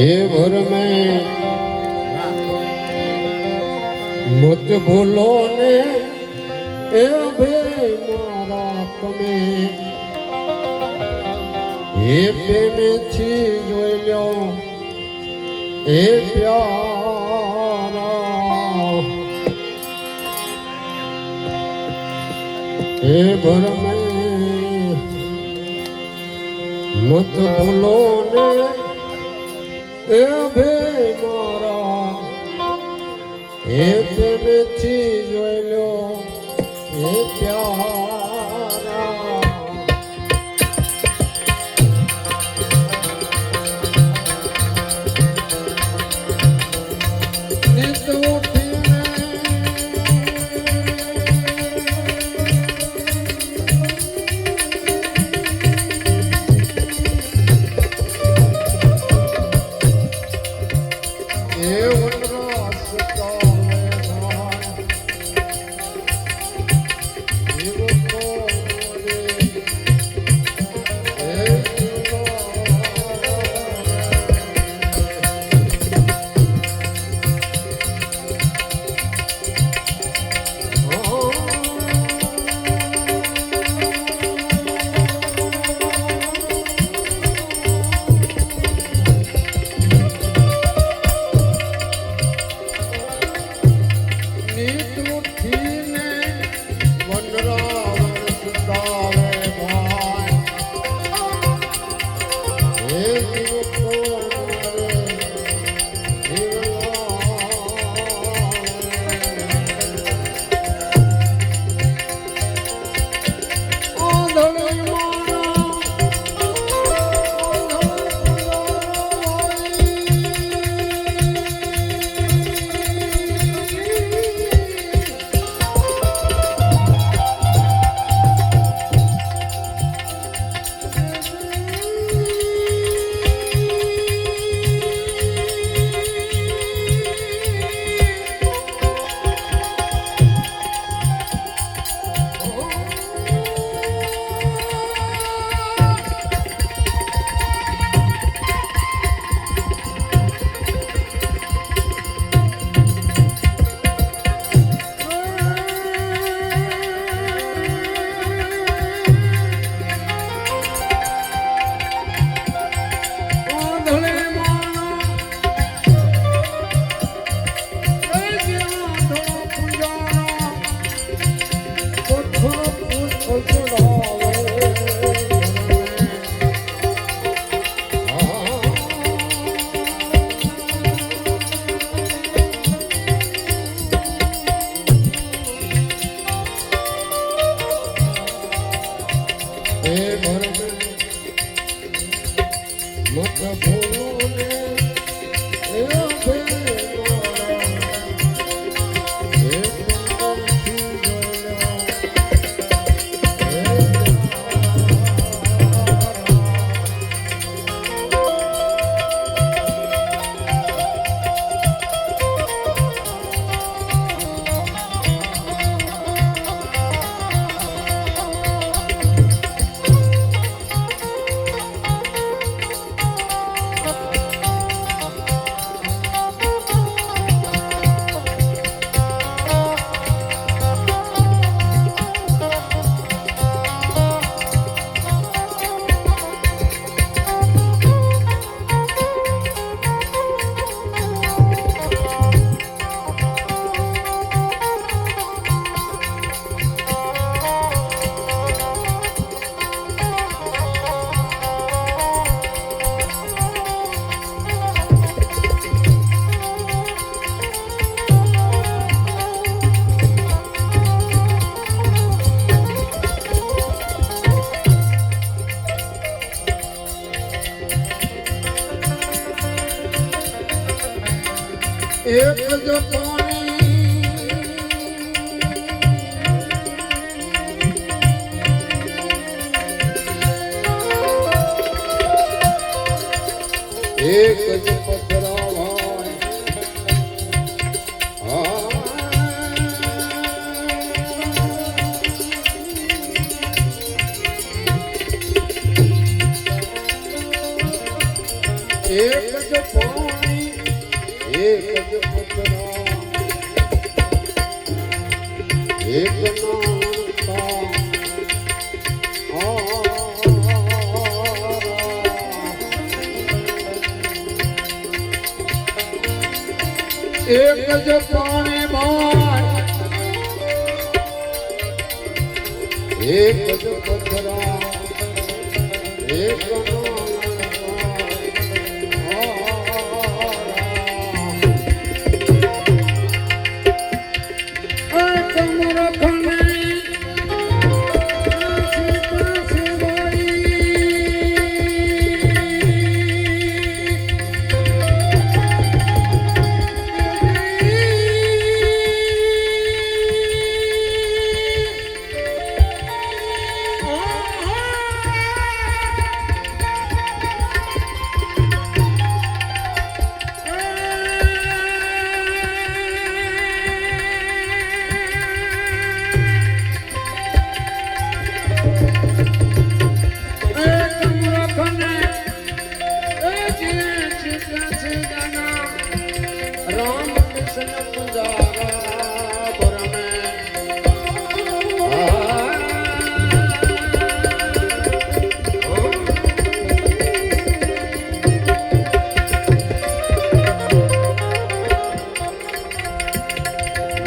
હે ભર મેં મત ભૂલો ને એ ભાઈ મારા તમે. હે પ્રેમથી જોઈ લો, એ પ્યારા. હે ભર મેં મત ભૂલો ને એ ભે મારા એ પ્રેમથી જોઈ લો એ પ્યારા એક જ પથરાવાય એક જ પાણી નો એક જ પાણી ભાઈ. એક જ પથરા એક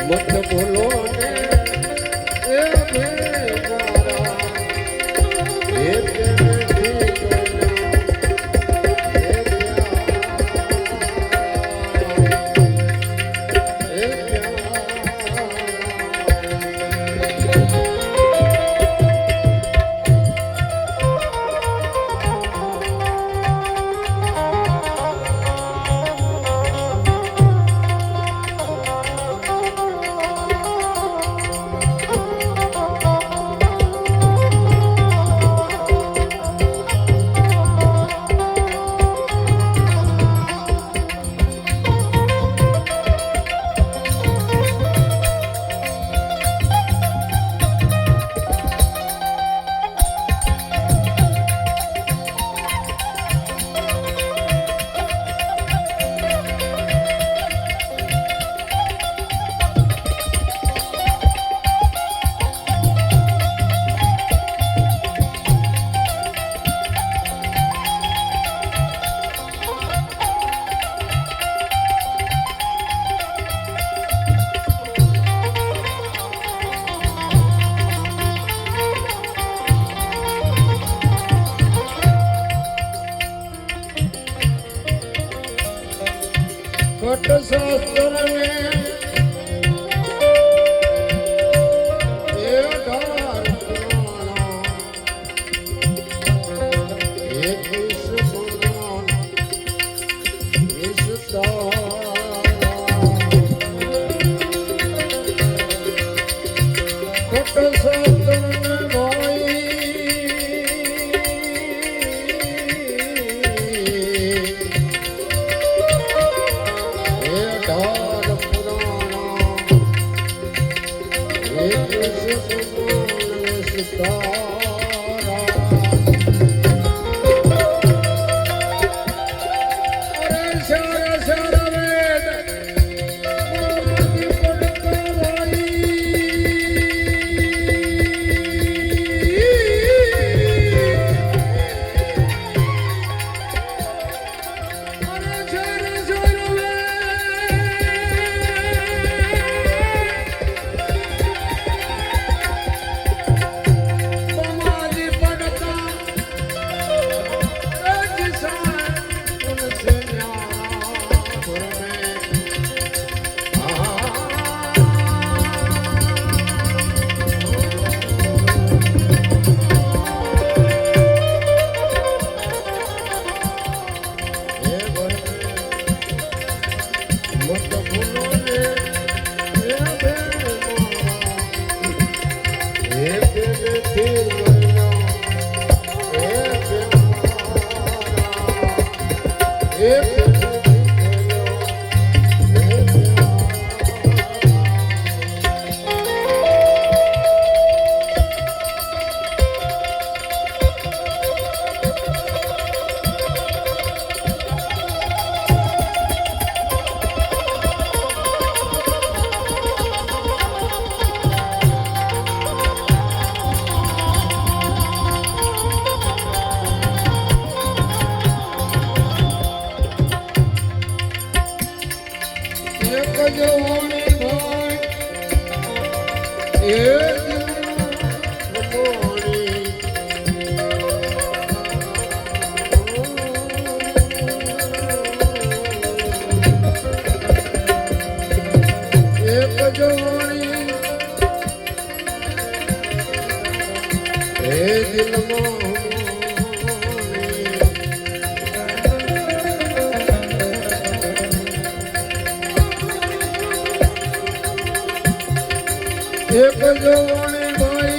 મત બોલો ને એ ભેગા जगते એક જોણી ભાઈ